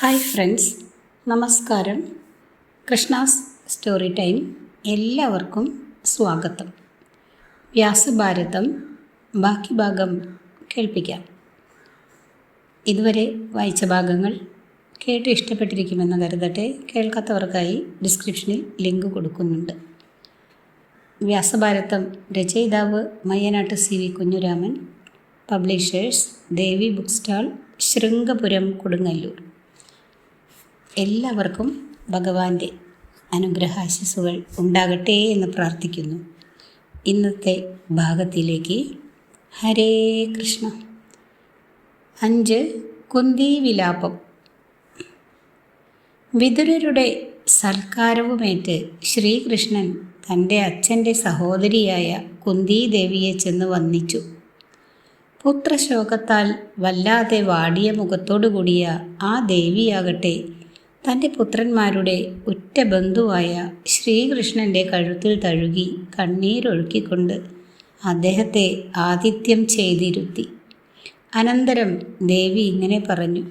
Hi friends നമസ്കാരം. Krishna's story time എല്ലാവർക്കും സ്വാഗതം. വ്യാസഭാരതം ബാക്കി ഭാഗം കേൾപ്പിക്കാം. ഇതുവരെ വായിച്ച ഭാഗങ്ങൾ കേട്ട് ഇഷ്ടപ്പെട്ടിരിക്കുമെന്ന് കരുതട്ടെ. കേൾക്കാത്തവർക്കായി ഡിസ്ക്രിപ്ഷനിൽ ലിങ്ക് കൊടുക്കുന്നുണ്ട്. വ്യാസഭാരതം രചയിതാവ് Mayyanattu C V Kunjuraman. Publishers Devi book stall Sringapuram Kodungallur. എല്ലാവർക്കും ഭഗവാന്റെ അനുഗ്രഹാശിസുകൾ ഉണ്ടാകട്ടെ എന്ന് പ്രാർത്ഥിക്കുന്നു. ഇന്നത്തെ ഭാഗത്തിലേക്ക് ഹരേ കൃഷ്ണ. അഞ്ച് കുന്തി വിലാപം. വിതുരരുടെ സൽക്കാരവുമേറ്റ് ശ്രീകൃഷ്ണൻ തന്റെ അച്ഛന്റെ സഹോദരിയായ കുന്തിദേവിയെ ചെന്ന് വന്ദിച്ചു. പുത്രശോകത്താൽ വല്ലാതെ വാടിയ മുഖത്തോടുകൂടിയ ആ ദേവിയാകട്ടെ തന്റെ പുത്രന്മാരുടെ ഉറ്റ ബന്ധുവായ ശ്രീകൃഷ്ണന്റെ കഴുത്തിൽ തഴുകി കണ്ണീരൊഴുക്കിക്കൊണ്ട് അദ്ദേഹത്തെ ആതിഥ്യം ചെയ്തിരുത്തി. അനന്തരം ദേവി ഇങ്ങനെ പറഞ്ഞു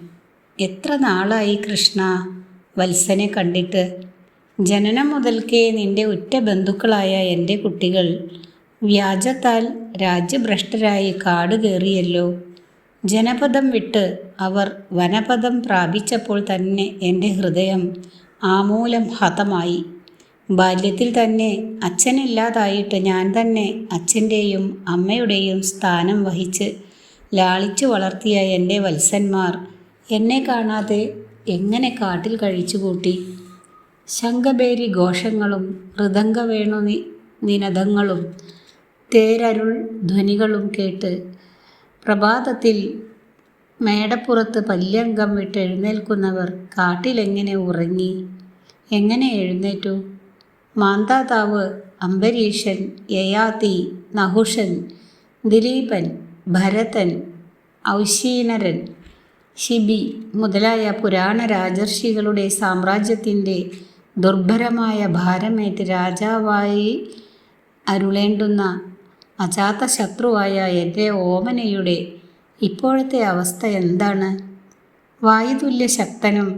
എത്ര നാളായി കൃഷ്ണ വത്സനെ കണ്ടിട്ട്? ജനനം മുതൽക്കേ നിന്റെ ഉറ്റ ബന്ധുക്കളായ എന്റെ കുട്ടികൾ വ്യാജത്താൽ രാജ്യഭ്രഷ്ടരായി കാട് കയറിയല്ലോ ജനപദം വിട്ട് അവർ വനപദം പ്രാപിച്ചപ്പോൾ തന്നെ എന്റെ ഹൃദയം ആമൂലം ഹതമായി. ബാല്യത്തിൽ തന്നെ അച്ഛനില്ലാതായിട്ട് ഞാൻ തന്നെ അച്ഛന്റെയും അമ്മയുടെയും സ്ഥാനം വഹിച്ച് ലാളിച്ചു വളർത്തിയ എന്റെ വത്സന്മാർ എന്നെ കാണാതെ എങ്ങനെ കാട്ടിൽ കഴിച്ചുകൂട്ടി? ശംഖബേരി ഘോഷങ്ങളും ഹൃദംഗവേണു നിനദങ്ങളും തേരരുൾ ധ്വനികളും കേട്ട് പ്രഭാതത്തിൽ മേടപ്പുറത്ത് പല്യങ്കം വിട്ട് എഴുന്നേൽക്കുന്നവർ കാട്ടിലെങ്ങനെ ഉറങ്ങി? എങ്ങനെ എഴുന്നേറ്റു? മാന്താതാവ് അംബരീഷൻ യയാതി നഹുഷൻ ദിലീപൻ ഭരതൻ ഔശീനരൻ ശിബി മുതലായ പുരാണ രാജർഷികളുടെ സാമ്രാജ്യത്തിന്റെ ദുർഭരമായ ഭാരമേറ്റ് രാജാവായി അരുളേണ്ടുന്ന അജാതശത്രുവായ എന്റെ ഓമനയുടെ ഇപ്പോഴത്തെ അവസ്ഥ എന്താണ്? വായുതുല്യ ശക്തനും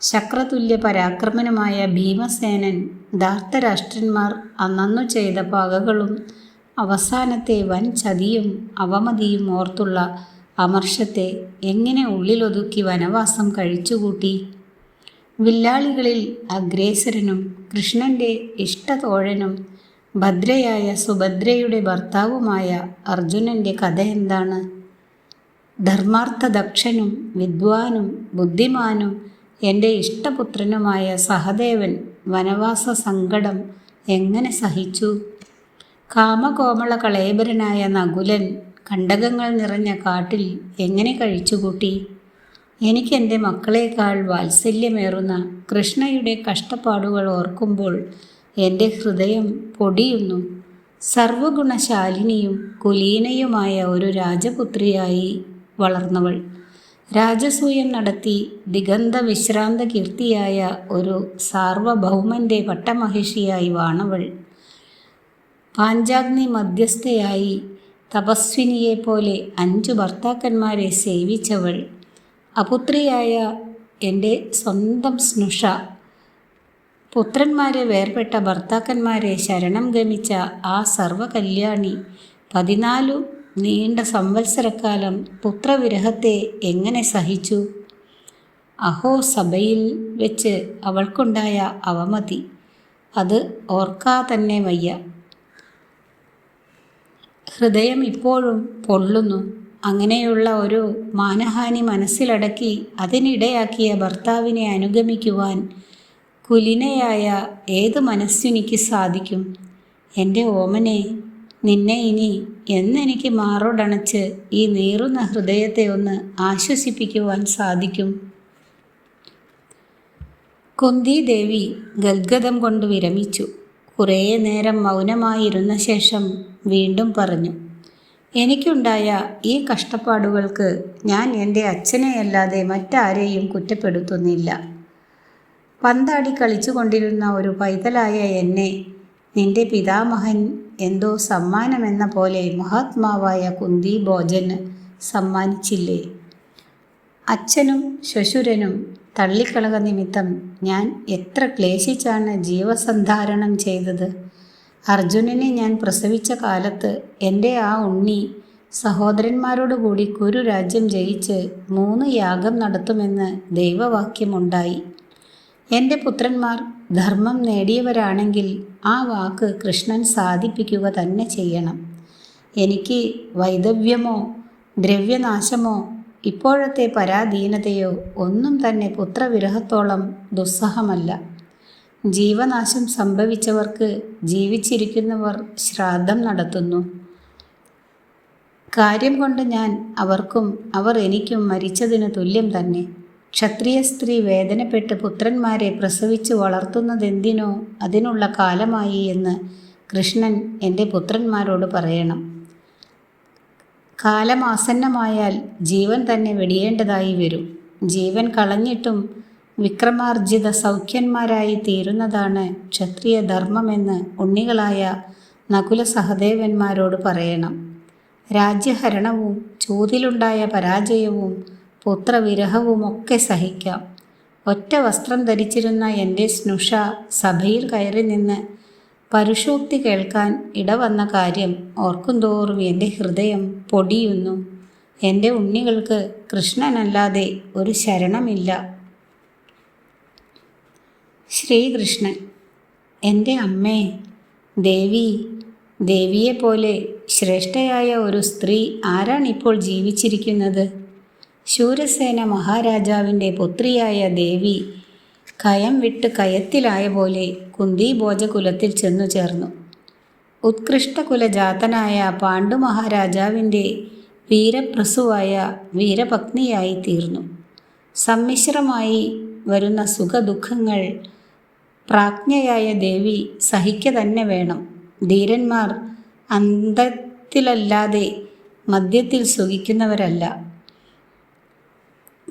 ശക്രതുല്യ പരാക്രമനുമായ ഭീമസേനൻ ധാർത്തരാഷ്ട്രന്മാർ അന്നന്നു ചെയ്ത പകകളും അവസാനത്തെ വൻ ചതിയും അവമതിയും ഓർത്തുള്ള അമർഷത്തെ എങ്ങനെ ഉള്ളിലൊതുക്കി വനവാസം കഴിച്ചുകൂട്ടി? വില്ലാളികളിൽ അഗ്രേസരനും കൃഷ്ണന്റെ ഇഷ്ടതോഴനും ഭദ്രയായ സുഭദ്രയുടെ ഭർത്താവുമായ അർജുനന്റെ കഥ എന്താണ്? ധർമാർത്ഥ ധർമാർത്ഥദക്ഷനും വിദ്വാനും ബുദ്ധിമാനും എന്റെ ഇഷ്ടപുത്രനുമായ സഹദേവൻ വനവാസ സങ്കടം എങ്ങനെ സഹിച്ചു? കാമകോമള കളേബരനായ നകുലൻ കണ്ടകങ്ങൾ നിറഞ്ഞ കാട്ടിൽ എങ്ങനെ കഴിച്ചുകൂട്ടി? എനിക്കെന്റെ മക്കളേക്കാൾ വാത്സല്യമേറുന്ന കൃഷ്ണയുടെ കഷ്ടപ്പാടുകൾ ഓർക്കുമ്പോൾ എന്റെ ഹൃദയം പൊടിയുന്നു. സർവഗുണശാലിനിയും കുലീനയുമായ ഒരു രാജപുത്രിയായി വളർന്നവൾ. രാജസൂയം നടത്തി ദിഗന്ധ വിശ്രാന്ത കീർത്തിയായ ഒരു സാർവഭൗമന്റെ പട്ടമഹിഷിയായി വാണവൾ. പാഞ്ചാഗ്നി മധ്യസ്ഥയായി തപസ്വിനിയെപ്പോലെ അഞ്ചു ഭർത്താക്കന്മാരെ സേവിച്ചവൾ. അപുത്രിയായ എന്റെ സ്വന്തം സ്നുഷ പുത്രന്മാരെ വേർപെട്ട ഭർത്താക്കന്മാരെ ശരണം ഗമിച്ച ആ സർവകല്യാണി. പതിനാലു നീണ്ട സംവത്സരക്കാലം പുത്രവിരഹത്തെ എങ്ങനെ സഹിച്ചു? അഹോ സഭയിൽ വെച്ച് അവൾക്കുണ്ടായ അവമതി. അത് ഓർക്കാ തന്നെ വയ്യ. ഹൃദയം ഇപ്പോഴും പൊള്ളുന്നു. അങ്ങനെയുള്ള ഒരു മാനഹാനി മനസ്സിലടക്കി അതിനിടയാക്കിയ ഭർത്താവിനെ അനുഗമിക്കുവാൻ കുലിനയായ ഏത് മനസ്സിനിക്ക് സാധിക്കും? എന്റെ ഓമനെ നിന്നെ ഇനി എന്നെനിക്ക് മാറോടണച്ച് ഈ നീറുന്ന ഹൃദയത്തെ ഒന്ന് ആശ്വസിപ്പിക്കുവാൻ സാധിക്കും. കുന്തി ദേവി ഗദ്ഗതം കൊണ്ട് വിരമിച്ചു. കുറേ നേരം മൗനമായിരുന്ന ശേഷം വീണ്ടും പറഞ്ഞു എനിക്കുണ്ടായ ഈ കഷ്ടപ്പാടുകൾക്ക് ഞാൻ എന്റെ അച്ഛനെയല്ലാതെ മറ്റാരെയും കുറ്റപ്പെടുത്തുന്നില്ല. പന്താടി കളിച്ചുകൊണ്ടിരുന്ന ഒരു പൈതലായ എന്നെ നിന്റെ പിതാമഹൻ എന്തോ സമ്മാനമെന്ന പോലെ മഹാത്മാവായ കുന്തി ഭോജന് സമ്മാനിച്ചില്ലേ? അച്ഛനും ശ്വശുരനും തള്ളിക്കളക നിമിത്തം ഞാൻ എത്ര ക്ലേശിച്ചാണ് ജീവസന്ധാരണം ചെയ്തത്? അർജുനനെ ഞാൻ പ്രസവിച്ച കാലത്ത് എന്റെ ആ ഉണ്ണി സഹോദരന്മാരോടുകൂടി കുരു രാജ്യം ജയിച്ച് മൂന്ന് യാഗം നടത്തുമെന്ന് ദൈവവാക്യമുണ്ടായി. എന്റെ പുത്രന്മാർ ധർമ്മം നേടിയവരാണെങ്കിൽ ആ വാക്ക് കൃഷ്ണൻ സാധിപ്പിക്കുക തന്നെ ചെയ്യണം. എനിക്ക് വൈദവ്യമോ ദ്രവ്യനാശമോ ഇപ്പോഴത്തെ പരാധീനതയോ ഒന്നും തന്നെ പുത്രവിരഹത്തോളം ദുസ്സഹമല്ല. ജീവനാശം സംഭവിച്ചവർക്ക് ജീവിച്ചിരിക്കുന്നവർ ശ്രാദ്ധം നടത്തുന്നു. കാര്യം കൊണ്ട് ഞാൻ അവർക്കും അവർ എനിക്കും മരിച്ചതിന് തുല്യം തന്നെ. ക്ഷത്രിയ സ്ത്രീ വേദനപ്പെട്ട് പുത്രന്മാരെ പ്രസവിച്ച് വളർത്തുന്നതെന്തിനോ അതിനുള്ള കാലമായി എന്ന് കൃഷ്ണൻ എന്റെ പുത്രന്മാരോട് പറയണം. കാലമാസന്നമായാൽ ജീവൻ തന്നെ വെടിയേണ്ടതായി വരും. ജീവൻ കളഞ്ഞിട്ടും വിക്രമാർജിത സൗഖ്യന്മാരായി തീരുന്നതാണ് ക്ഷത്രിയ ധർമ്മമെന്ന് ഉണ്ണികളായ നകുല സഹദേവന്മാരോട് പറയണം. രാജ്യഹരണവും ചൂതിലുണ്ടായ പരാജയവും പുത്രവിരഹവുമൊക്കെ സഹിക്കാം. ഒറ്റ വസ്ത്രം ധരിച്ചിരുന്ന എന്റെ സ്നുഷ സഭയിൽ കയറി നിന്ന് പരുഷോക്തി കേൾക്കാൻ ഇടവന്ന കാര്യം ഓർക്കുന്തോറും എന്റെ ഹൃദയം പൊടിയുന്നു. എന്റെ ഉണ്ണികൾക്ക് കൃഷ്ണനല്ലാതെ ഒരു ശരണമില്ല. ശ്രീകൃഷ്ണൻ എന്റെ അമ്മേ ദേവി ദേവിയെപ്പോലെ ശ്രേഷ്ഠയായ ഒരു സ്ത്രീ ആരാണിപ്പോൾ ജീവിച്ചിരിക്കുന്നത്? ശൂരസേന മഹാരാജാവിന്റെ പുത്രിയായ ദേവി കയം വിട്ട് കയത്തിലായ പോലെ കുന്തി ഭോജകുലത്തിൽ ചെന്നു ചേർന്നു. ഉത്കൃഷ്ടകുലജാതനായ പാണ്ഡു മഹാരാജാവിന്റെ വീരപ്രസുവായ വീരപത്നിയായി തീർന്നു. സമ്മിശ്രമായി വരുന്ന സുഖദുഃഖങ്ങൾ പ്രാജ്ഞയായ ദേവി സഹിക്ക തന്നെ വേണം. ധീരന്മാർ അന്തത്തിലല്ലാതെ മദ്യത്തിൽ സുഖിക്കുന്നവരല്ല.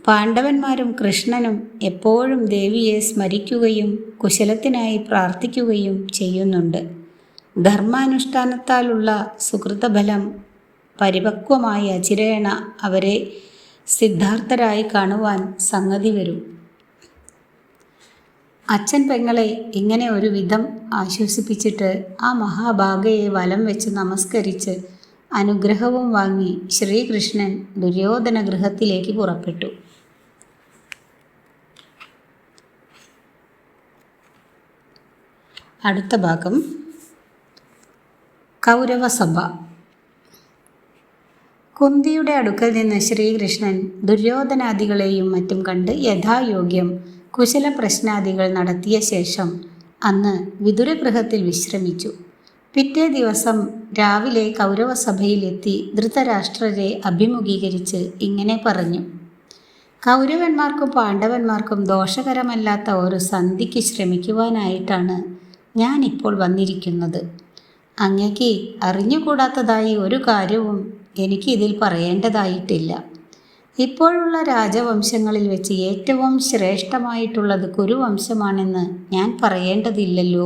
പാണ്ഡവന്മാരും കൃഷ്ണനും എപ്പോഴും ദേവിയെ സ്മരിക്കുകയും കുശലത്തിനായി പ്രാർത്ഥിക്കുകയും ചെയ്യുന്നുണ്ട്. ധർമാനുഷ്ഠാനത്താലുള്ള സുഹൃതഫലം പരിപക്വമായി അചിരേണ അവരെ സിദ്ധാർത്ഥരായി കാണുവാൻ സംഗതി വരും. അച്ഛൻ പെങ്ങളെ ഇങ്ങനെ ഒരു വിധം ആശ്വസിപ്പിച്ചിട്ട് ആ മഹാഭാഗയെ വലം വെച്ച് നമസ്കരിച്ച് അനുഗ്രഹവും വാങ്ങി ശ്രീകൃഷ്ണൻ ദുര്യോധന ഗൃഹത്തിലേക്ക് പുറപ്പെട്ടു. അടുത്ത ഭാഗം കൗരവസഭ. കുന്തിയുടെ അടുക്കൽ നിന്ന് ശ്രീകൃഷ്ണൻ ദുര്യോധനാദികളെയും മറ്റും കണ്ട് യഥായോഗ്യം കുശല പ്രശ്നാദികൾ നടത്തിയ ശേഷം അന്ന് വിതുരഗൃഹത്തിൽ വിശ്രമിച്ചു. പിറ്റേ ദിവസം രാവിലെ കൗരവസഭയിലെത്തി ധൃതരാഷ്ട്രരെ അഭിമുഖീകരിച്ച് ഇങ്ങനെ പറഞ്ഞു. കൗരവന്മാർക്കും പാണ്ഡവന്മാർക്കും ദോഷകരമല്ലാത്ത ഒരു സന്ധിക്ക് ശ്രമിക്കുവാനായിട്ടാണ് ഞാനിപ്പോൾ വന്നിരിക്കുന്നത്. അങ്ങക്ക് അറിഞ്ഞുകൂടാത്തതായി ഒരു കാര്യവും എനിക്ക് ഇതിൽ പറയേണ്ടതായിട്ടില്ല. ഇപ്പോഴുള്ള രാജവംശങ്ങളിൽ വെച്ച് ഏറ്റവും ശ്രേഷ്ഠമായിട്ടുള്ളത് കുരുവംശമാണെന്ന് ഞാൻ പറയേണ്ടതില്ലല്ലോ.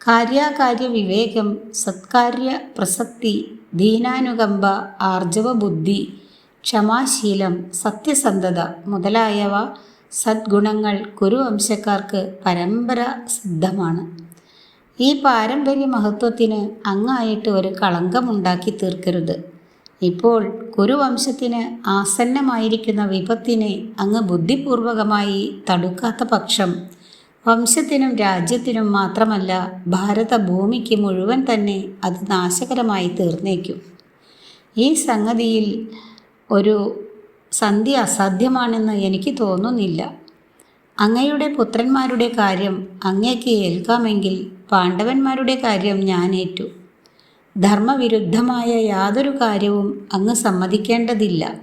കാര്യാകാര്യ വിവേകം സത്കാര്യ പ്രസക്തി ദീനാനുകമ്പ ആർജവ ബുദ്ധി ക്ഷമാശീലം സത്യസന്ധത മുതലായവ സദ്ഗുണങ്ങൾ കുരുവംശക്കാർക്ക് പരമ്പര സിദ്ധമാണ്. ഈ പാരമ്പര്യ മഹത്വത്തിന് അങ്ങായിട്ട് ഒരു കളങ്കമുണ്ടാക്കി തീർക്കരുത്. ഇപ്പോൾ കുരുവംശത്തിന് ആസന്നമായിരിക്കുന്ന വിപത്തിനെ അങ്ങ് ബുദ്ധിപൂർവകമായി തടുക്കാത്ത പക്ഷം വംശത്തിനും രാജ്യത്തിനും മാത്രമല്ല ഭാരതഭൂമിക്ക് മുഴുവൻ തന്നെ അത് നാശകരമായി തീർന്നേക്കും. ഈ സംഗതിയിൽ ഒരു സന്ധി അസാധ്യമാണെന്ന് എനിക്ക് തോന്നുന്നില്ല. അങ്ങയുടെ പുത്രന്മാരുടെ കാര്യം അങ്ങേക്ക് ഏൽക്കാമെങ്കിൽ പാണ്ഡവന്മാരുടെ കാര്യം ഞാൻ ഏറ്റു. ധർമ്മവിരുദ്ധമായ യാതൊരു കാര്യവും അങ്ങ് സമ്മതിക്കേണ്ടതില്ല.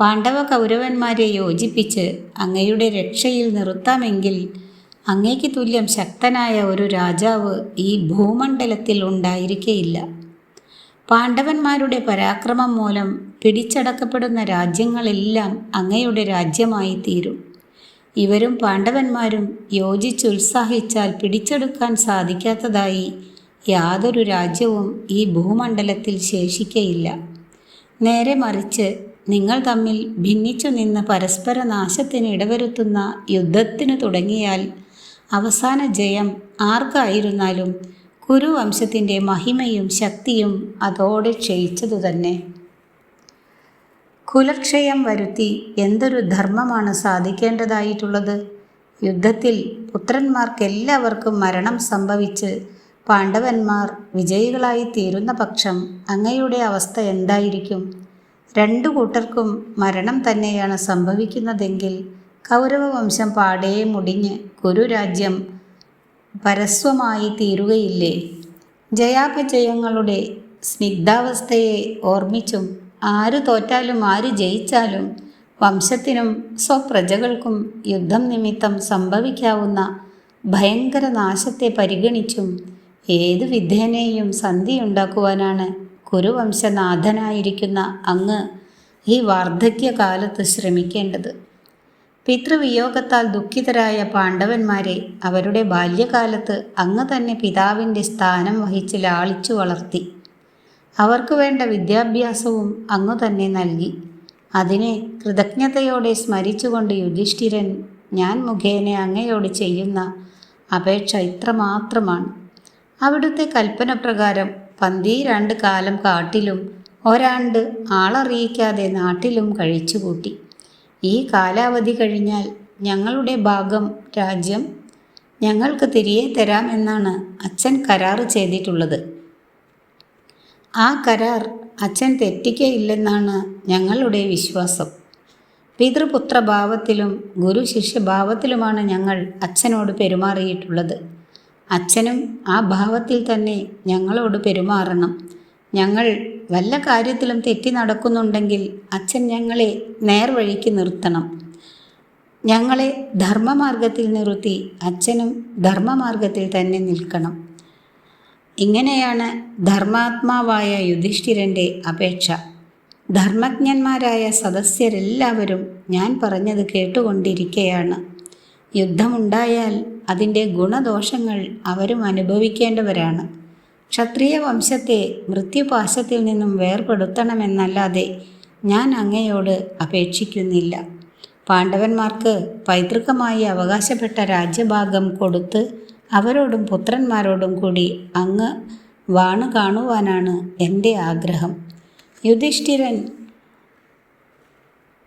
പാണ്ഡവ കൗരവന്മാരെ യോജിപ്പിച്ച് അങ്ങയുടെ രക്ഷയിൽ നിർത്താമെങ്കിൽ അങ്ങേക്ക് തുല്യം ശക്തനായ ഒരു രാജാവ് ഈ ഭൂമണ്ഡലത്തിൽ ഉണ്ടായിരിക്കയില്ല. പാണ്ഡവന്മാരുടെ പരാക്രമം മൂലം പിടിച്ചടക്കപ്പെടുന്ന രാജ്യങ്ങളെല്ലാം അങ്ങയുടെ രാജ്യമായി തീരും ഇവരും പാണ്ഡവന്മാരും യോജിച്ചുത്സാഹിച്ചാൽ പിടിച്ചെടുക്കാൻ സാധിക്കാത്തതായി യാതൊരു രാജ്യവും ഈ ഭൂമണ്ഡലത്തിൽ ശേഷിക്കയില്ല. നേരെ മറിച്ച് നിങ്ങൾ തമ്മിൽ ഭിന്നിച്ചു നിന്ന് പരസ്പര നാശത്തിന് ഇടവരുത്തുന്ന യുദ്ധത്തിന് തുടങ്ങിയാൽ അവസാന ജയം ആർക്കായിരുന്നാലും കുരുവംശത്തിന്റെ മഹിമയും ശക്തിയും അതോടെ ക്ഷയിച്ചതു തന്നെ കുലക്ഷയം വരുത്തി എന്തൊരു ധർമ്മമാണ് സാധിക്കേണ്ടതായിട്ടുള്ളത്? യുദ്ധത്തിൽ പുത്രന്മാർക്കെല്ലാവർക്കും മരണം സംഭവിച്ച് പാണ്ഡവന്മാർ വിജയികളായി തീരുന്ന പക്ഷം അങ്ങയുടെ അവസ്ഥ എന്തായിരിക്കും? രണ്ടു കൂട്ടർക്കും മരണം തന്നെയാണ് സംഭവിക്കുന്നതെങ്കിൽ കൗരവവംശം പാടേ മുടിഞ്ഞ് കുരുരാജ്യം പരസ്വമായി തീരുകയില്ലേ? ജയാപജയങ്ങളുടെ സ്നിഗ്ധാവസ്ഥയെ ഓർമ്മിച്ചും ആര് തോറ്റാലും ആര് ജയിച്ചാലും വംശത്തിനും സ്വപ്രജകൾക്കും യുദ്ധം നിമിത്തം സംഭവിക്കാവുന്ന ഭയങ്കര നാശത്തെ പരിഗണിച്ചും ഏത് വിധേനയും സന്ധിയുണ്ടാക്കുവാനാണ് കുരുവംശനാഥനായിരിക്കുന്ന അങ്ങ് ഈ വാർദ്ധക്യകാലത്ത് ശ്രമിക്കേണ്ടത്. പിതൃവിയോഗത്താൽ ദുഃഖിതരായ പാണ്ഡവന്മാരെ അവരുടെ ബാല്യകാലത്ത് അങ്ങ് തന്നെ പിതാവിന്റെ സ്ഥാനം വഹിച്ച് ലാളിച്ചു വളർത്തി. അവർക്ക് വേണ്ട വിദ്യാഭ്യാസവും അങ്ങു തന്നെ നൽകി. അതിനെ കൃതജ്ഞതയോടെ സ്മരിച്ചുകൊണ്ട് യുധിഷ്ഠിരൻ ഞാൻ മുഖേന അങ്ങയോട് ചെയ്യുന്ന അപേക്ഷ ഇത്രമാത്രമാണ്. അവിടുത്തെ കൽപ്പന പ്രകാരം പന്തീരാണ്ട് കാലം കാട്ടിലും ഒരാണ്ട് ആളറിയിക്കാതെ നാട്ടിലും കഴിച്ചുകൂട്ടി. ഈ കാലാവധി കഴിഞ്ഞാൽ ഞങ്ങളുടെ ഭാഗം രാജ്യം ഞങ്ങൾക്ക് തിരികെ തരാമെന്നാണ് അച്ഛൻ കരാറ് ചെയ്തിട്ടുള്ളത്. ആ കരാർ അച്ഛൻ തെറ്റിക്കയില്ലെന്നാണ് ഞങ്ങളുടെ വിശ്വാസം. പിതൃപുത്രഭാവത്തിലും ഗുരു ശിഷ്യഭാവത്തിലുമാണ് ഞങ്ങൾ അച്ഛനോട് പെരുമാറിയിട്ടുള്ളത്. അച്ഛനും ആ ഭാവത്തിൽ തന്നെ ഞങ്ങളോട് പെരുമാറണം. ഞങ്ങൾ വല്ല കാര്യത്തിലും തെറ്റി നടക്കുന്നുണ്ടെങ്കിൽ അച്ഛൻ ഞങ്ങളെ നേർവഴിക്ക് നിർത്തണം. ഞങ്ങളെ ധർമ്മമാർഗത്തിൽ നിർത്തി അച്ഛനും ധർമ്മമാർഗത്തിൽ തന്നെ നിൽക്കണം. ഇങ്ങനെയാണ് ധർമാത്മാവായ യുധിഷ്ഠിരന്റെ അപേക്ഷ. ധർമ്മജ്ഞന്മാരായ സദസ്യരെല്ലാവരും ഞാൻ പറഞ്ഞത് കേട്ടുകൊണ്ടിരിക്കുകയാണ് യുദ്ധമുണ്ടായാൽ അതിന്റെ ഗുണദോഷങ്ങൾ അവരും അനുഭവിക്കേണ്ടവരാണ്. ക്ഷത്രിയ വംശത്തെ മൃത്യുപാശത്തിൽ നിന്നും വേർപെടുത്തണമെന്നല്ലാതെ ഞാൻ അങ്ങയോട് അപേക്ഷിക്കുന്നില്ല. പാണ്ഡവന്മാർക്ക് പൈതൃകമായി അവകാശപ്പെട്ട രാജ്യഭാഗം കൊടുത്ത് അവരോടും പുത്രന്മാരോടും കൂടി അങ്ങ് വാണു കാണുവാനാണ് എന്റെ ആഗ്രഹം. യുധിഷ്ഠിരൻ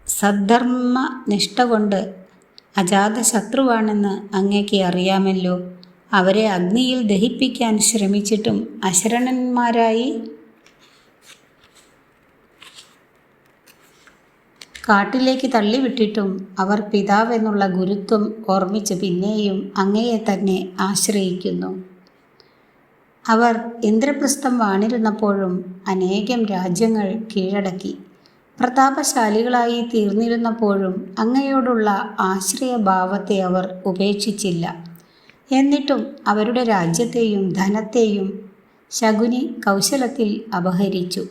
സദ്ധർമ്മ നിഷ്ഠ കൊണ്ട് അജാതശത്രുവാണെന്ന് അങ്ങേക്ക് അറിയാമല്ലോ. അവരെ അഗ്നിയിൽ ദഹിപ്പിക്കാൻ ശ്രമിച്ചിട്ടും അശരണന്മാരായി കാട്ടിലേക്ക് തള്ളിവിട്ടിട്ടും അവർ പിതാവെന്നുള്ള ഗുരുത്വം ഓർമ്മിച്ച് പിന്നെയും അങ്ങയെ തന്നെ ആശ്രയിക്കുന്നു. അവർ ഇന്ദ്രപ്രസ്ഥം വാണിരുന്നപ്പോഴും അനേകം രാജ്യങ്ങൾ കീഴടക്കി. പ്രതാപശാലികളായി തീർന്നിരുന്നപ്പോഴും അങ്ങയോടുള്ള ആശ്രയഭാവത്തെ അവർ ഉപേക്ഷിച്ചില്ല. എന്നിട്ടും അവരുടെ രാജ്യത്തെയും ധനത്തെയും ശകുനി കൗശലത്തിൽ അപഹരിച്ചു.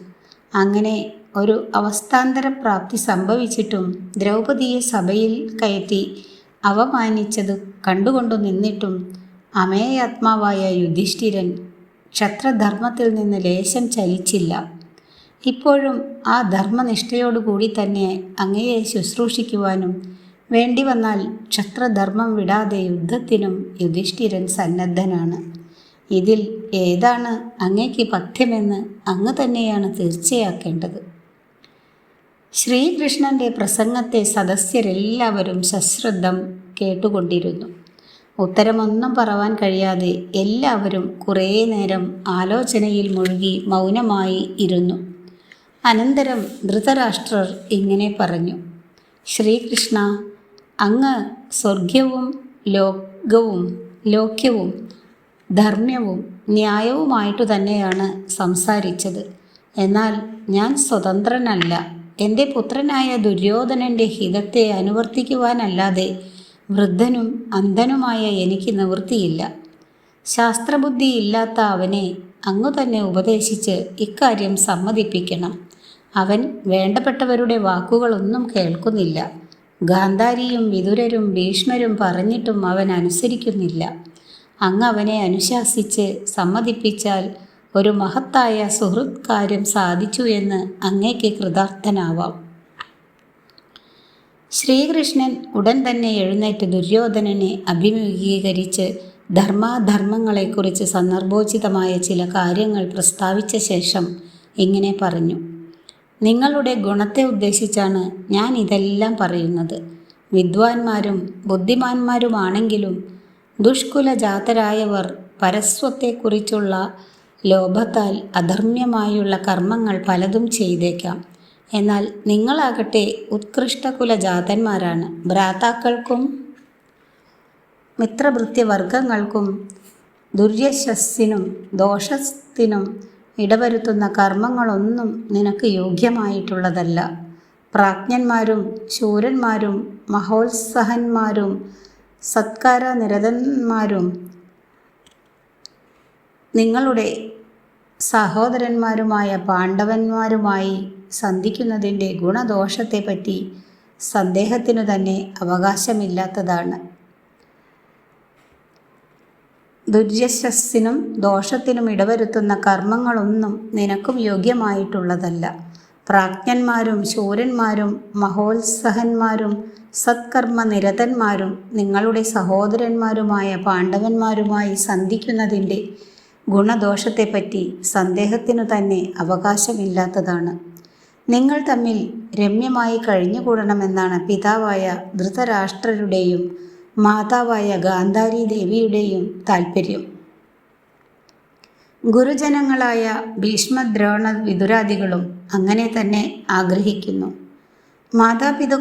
അങ്ങനെ ഒരു അവസ്ഥാന്തര പ്രാപ്തി സംഭവിച്ചിട്ടും ദ്രൗപദിയെ സഭയിൽ കയറ്റി അവമാനിച്ചത് കണ്ടുകൊണ്ടു നിന്നിട്ടും അമേയാത്മാവായ യുധിഷ്ഠിരൻ ക്ഷത്രധർമ്മത്തിൽ നിന്ന് ലേശം ചലിച്ചില്ല. ഇപ്പോഴും ആ ധർമ്മനിഷ്ഠയോടുകൂടി തന്നെ അങ്ങയെ ശുശ്രൂഷിക്കുവാനും വേണ്ടി വന്നാൽ ക്ഷത്രധർമ്മം വിടാതെ യുദ്ധത്തിനും യുധിഷ്ഠിരൻ സന്നദ്ധനാണ്. ഇതിൽ ഏതാണ് അങ്ങയ്ക്ക് പഥ്യമെന്ന് അങ്ങ് തന്നെയാണ് തീർച്ചയാക്കേണ്ടത്. ശ്രീകൃഷ്ണന്റെ പ്രസംഗത്തെ സദസ്യരെല്ലാവരും സശ്രദ്ധം കേട്ടുകൊണ്ടിരുന്നു. ഉത്തരമൊന്നും പറവാൻ കഴിയാതെ എല്ലാവരും കുറേ നേരം ആലോചനയിൽ മുഴുകി മൗനമായി ഇരുന്നു. അനന്തരം ധൃതരാഷ്ട്രർ ഇങ്ങനെ പറഞ്ഞു. ശ്രീകൃഷ്ണ അങ്ങ് സ്വർഗ്യവും ലോകവും ലോക്യവും ധർമ്മ്യവും ന്യായവുമായിട്ടു തന്നെയാണ് സംസാരിച്ചത്. എന്നാൽ ഞാൻ സ്വതന്ത്രനല്ല. എന്റെ പുത്രനായ ദുര്യോധനന്റെ ഹിതത്തെ അനുവർത്തിക്കുവാനല്ലാതെ വൃദ്ധനും അന്ധനുമായ എനിക്ക് നിവൃത്തിയില്ല. ശാസ്ത്രബുദ്ധി ഇല്ലാത്ത അവനെ അങ്ങു തന്നെ ഉപദേശിച്ച് ഇക്കാര്യം സമ്മതിപ്പിക്കണം. അവൻ വേണ്ടപ്പെട്ടവരുടെ വാക്കുകളൊന്നും കേൾക്കുന്നില്ല. ഗാന്ധാരിയും വിതുരരും ഭീഷ്മരും പറഞ്ഞിട്ടും അവൻ അനുസരിക്കുന്നില്ല. അങ്ങ് അവനെ അനുശാസിച്ച് സമ്മതിപ്പിച്ചാൽ ഒരു മഹത്തായ സുഹൃത് കാര്യം സാധിച്ചു എന്ന് അങ്ങേക്ക് കൃതാർത്ഥനാവാം. ശ്രീകൃഷ്ണൻ ഉടൻ തന്നെ എഴുന്നേറ്റ് ദുര്യോധനനെ അഭിമുഖീകരിച്ച് ധർമാധർമ്മങ്ങളെക്കുറിച്ച് സന്ദർഭോചിതമായ ചില കാര്യങ്ങൾ പ്രസ്താവിച്ച ശേഷം ഇങ്ങനെ പറഞ്ഞു. നിങ്ങളുടെ ഗുണത്തെ ഉദ്ദേശിച്ചാണ് ഞാൻ ഇതെല്ലാം പറയുന്നത്. വിദ്വാൻമാരും ബുദ്ധിമാന്മാരുമാണെങ്കിലും ദുഷ്കുലജാതരായവർ പരസ്വത്തെക്കുറിച്ചുള്ള ലോഭത്താൽ അധർമ്മ്യമായുള്ള കർമ്മങ്ങൾ പലതും ചെയ്തേക്കാം. എന്നാൽ നിങ്ങളാകട്ടെ ഉത്കൃഷ്ട കുലജാതന്മാരാണ് ഭ്രാതാക്കൾക്കും മിത്രഭൃത്യവർഗങ്ങൾക്കും ദുര്യശസ്സിനും ദോഷത്തിനും ഇടവരുത്തുന്ന കർമ്മങ്ങളൊന്നും നിനക്ക് യോഗ്യമായിട്ടുള്ളതല്ല. പ്രാജ്ഞന്മാരും ശൂരന്മാരും മഹോത്സഹന്മാരും സത്കാരനിരതന്മാരും നിങ്ങളുടെ സഹോദരന്മാരുമായ പാണ്ഡവന്മാരുമായി സന്ധിക്കുന്നതിന്റെ ഗുണദോഷത്തെപ്പറ്റി സന്ദേഹത്തിനു തന്നെ അവകാശമില്ലാത്തതാണ്. ദുര്യശസ്സിനും ദോഷത്തിനും ഇടവരുത്തുന്ന കർമ്മങ്ങളൊന്നും നിനക്കും യോഗ്യമായിട്ടുള്ളതല്ല. പ്രാജ്ഞന്മാരും ശൂരന്മാരും മഹോത്സഹന്മാരും സത്കർമ്മ നിരതന്മാരും നിങ്ങളുടെ സഹോദരന്മാരുമായ പാണ്ഡവന്മാരുമായി സന്ധിക്കുന്നതിന്റെ ഗുണദോഷത്തെപ്പറ്റി സന്ദേഹത്തിനു തന്നെ അവകാശമില്ലാത്തതാണ്. നിങ്ങൾ തമ്മിൽ രമ്യമായി കഴിഞ്ഞുകൂടണമെന്നാണ് പിതാവായ ധൃതരാഷ്ട്രരുടെയും മാതാവായ ഗാന്ധാരി ദേവിയുടെയും താൽപ്പര്യം ഗുരുജനങ്ങളായ ഭീഷ്മദ്രോണ വിതുരാദികളും അങ്ങനെ തന്നെ ആഗ്രഹിക്കുന്നു. മാതാപിത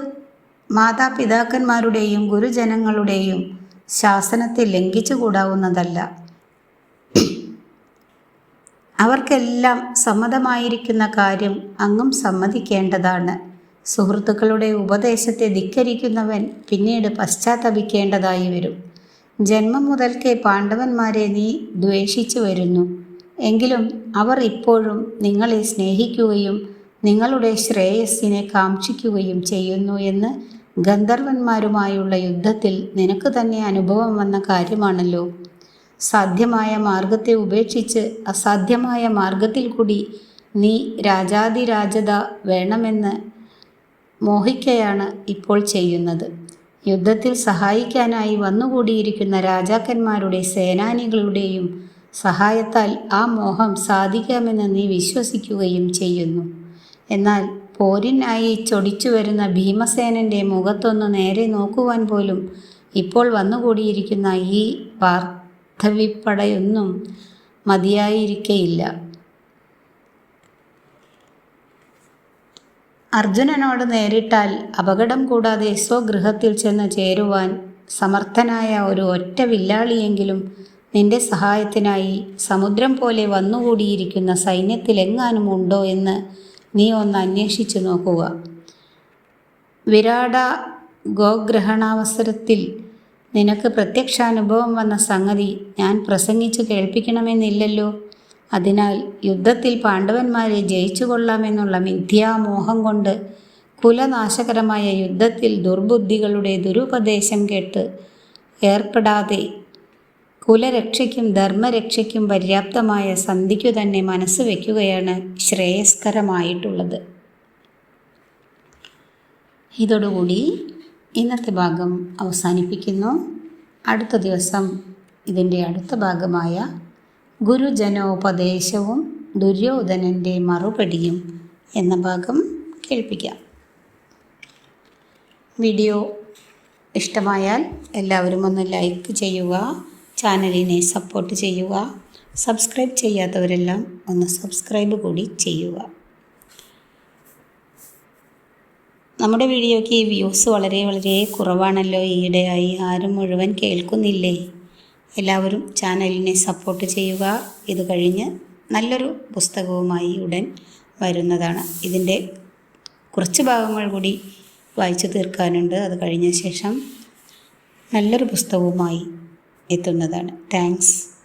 മാതാപിതാക്കന്മാരുടെയും ഗുരുജനങ്ങളുടെയും ശാസനത്തെ ലംഘിച്ചുകൂടാവുന്നതല്ല. അവർക്കെല്ലാം സമ്മതമായിരിക്കുന്ന കാര്യം അങ്ങും സമ്മതിക്കേണ്ടതാണ്. സുഹൃത്തുക്കളുടെ ഉപദേശത്തെ ധിക്കരിക്കുന്നവൻ പിന്നീട് പശ്ചാത്തപിക്കേണ്ടതായി വരും. ജന്മം മുതൽക്കേ പാണ്ഡവന്മാരെ നീ ദ്വേഷിച്ചു വരുന്നു. എങ്കിലും അവർ ഇപ്പോഴും നിങ്ങളെ സ്നേഹിക്കുകയും നിങ്ങളുടെ ശ്രേയസ്സിനെ കാക്ഷിക്കുകയും ചെയ്യുന്നു എന്ന് ഗന്ധർവന്മാരുമായുള്ള യുദ്ധത്തിൽ നിനക്ക് തന്നെ അനുഭവം വന്ന കാര്യമാണല്ലോ. സാധ്യമായ മാർഗത്തെ ഉപേക്ഷിച്ച് അസാധ്യമായ മാർഗത്തിൽ കൂടി നീ രാജാതിരാജത വേണമെന്ന് മോഹിക്കയാണ് ഇപ്പോൾ ചെയ്യുന്നത്. യുദ്ധത്തിൽ സഹായിക്കാനായി വന്നുകൂടിയിരിക്കുന്ന രാജാക്കന്മാരുടെ സേനാനികളുടെയും സഹായത്താൽ ആ മോഹം സാധിക്കാമെന്ന് നീ വിശ്വസിക്കുകയും ചെയ്യുന്നു. എന്നാൽ പോരിനായി ചൊടിച്ചു വരുന്ന ഭീമസേനന്റെ മുഖത്തൊന്ന് നേരെ നോക്കുവാൻ പോലും ഇപ്പോൾ വന്നുകൂടിയിരിക്കുന്ന ഈ പാർത്ഥവിപ്പടയൊന്നും മതിയായിരിക്കയില്ല. അർജുനനോട് നേരിട്ടാൽ അപകടം കൂടാതെ സ്വഗൃഹത്തിൽ ചെന്ന് ചേരുവാൻ സമർത്ഥനായ ഒരു ഒറ്റ വില്ലാളിയെങ്കിലും നിന്റെ സഹായത്തിനായി സമുദ്രം പോലെ വന്നുകൂടിയിരിക്കുന്ന സൈന്യത്തിലെങ്ങാനും ഉണ്ടോ എന്ന് നീ ഒന്ന് അന്വേഷിച്ചു നോക്കുക. വിരാട ഗോഗ്രഹണാവസരത്തിൽ നിനക്ക് പ്രത്യക്ഷാനുഭവം വന്ന സംഗതി ഞാൻ പ്രസംഗിച്ചു കേൾപ്പിക്കണമെന്നില്ലല്ലോ. അതിനാൽ യുദ്ധത്തിൽ പാണ്ഡവന്മാരെ ജയിച്ചു കൊള്ളാമെന്നുള്ള മിഥ്യാമോഹം കൊണ്ട് കുലനാശകരമായ യുദ്ധത്തിൽ ദുർബുദ്ധികളുടെ ദുരുപദേശം കേട്ട് ഏർപ്പെടാതെ കുലരക്ഷയ്ക്കും ധർമ്മരക്ഷയ്ക്കും പര്യാപ്തമായ സന്ധിക്കു തന്നെ മനസ്സ് വയ്ക്കുകയാണ് ശ്രേയസ്കരമായിട്ടുള്ളത്. ഇതോടുകൂടി ഇന്നത്തെ ഭാഗം അവസാനിപ്പിക്കുന്നു. അടുത്ത ദിവസം ഇതിന്റെ അടുത്ത ഭാഗമായ ഗുരുജനോപദേശവും ദുര്യോധനന്റെ മറുപടിയും എന്ന ഭാഗം കേൾപ്പിക്കാം. വീഡിയോ ഇഷ്ടമായാൽ എല്ലാവരും ഒന്ന് ലൈക്ക് ചെയ്യുക ചാനലിനെ സപ്പോർട്ട് ചെയ്യുക സബ്സ്ക്രൈബ് ചെയ്യാത്തവരെല്ലാം ഒന്ന് സബ്സ്ക്രൈബ് കൂടി ചെയ്യുക. നമ്മുടെ വീഡിയോയ്ക്ക് വ്യൂസ് വളരെ വളരെ കുറവാണല്ലോ ഈയിടെയായി ആരും മുഴുവൻ കേൾക്കുന്നില്ലേ? എല്ലാവരും ചാനലിനെ സപ്പോർട്ട് ചെയ്യുക. ഇത് കഴിഞ്ഞ് നല്ലൊരു പുസ്തകവുമായി ഉടൻ വരുന്നതാണ്. ഇതിന്റെ കുറച്ച് ഭാഗങ്ങൾ കൂടി വായിച്ചു തീർക്കാനുണ്ട്. അത് കഴിഞ്ഞ ശേഷം നല്ലൊരു പുസ്തകവുമായി എത്തുന്നതാണ്. താങ്ക്സ്.